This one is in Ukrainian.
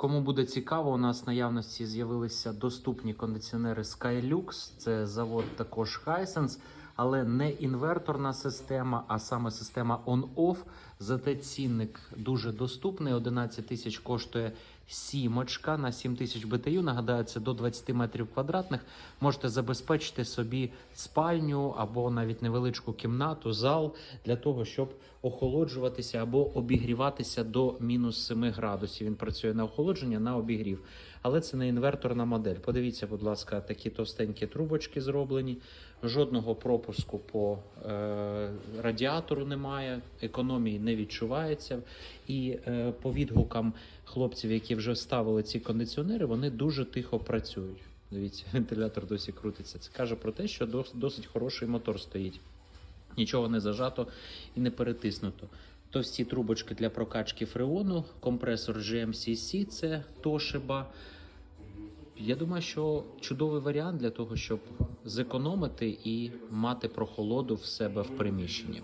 Кому буде цікаво, у нас в наявності з'явилися доступні кондиціонери Skylux. Це завод також Hisense, але не інверторна система, а саме система on-off. Зате цінник дуже доступний. 11 тисяч коштує сімочка на 7 тисяч BTU. Нагадаю, це до 20 метрів квадратних. Можете забезпечити собі спальню або навіть невеличку кімнату, зал для того, щоб охолоджуватися або обігріватися до мінус 7 градусів. Він працює на охолодження, на обігрів. Але це не інверторна модель. Подивіться, будь ласка, такі товстенькі трубочки зроблені. Жодного пропуску по е, радіатору немає, економії не відчувається. І е, по відгукам хлопців, які вже ставили ці кондиціонери, вони дуже тихо працюють. Дивіться, вентилятор досі крутиться. Це каже про те, що дос- досить хороший мотор стоїть. Нічого не зажато і не перетиснуто. Товсті трубочки для прокачки фреону, компресор GMCC, це Toshiba. Я думаю, що чудовий варіант для того, щоб зекономити і мати прохолоду в себе в приміщенні.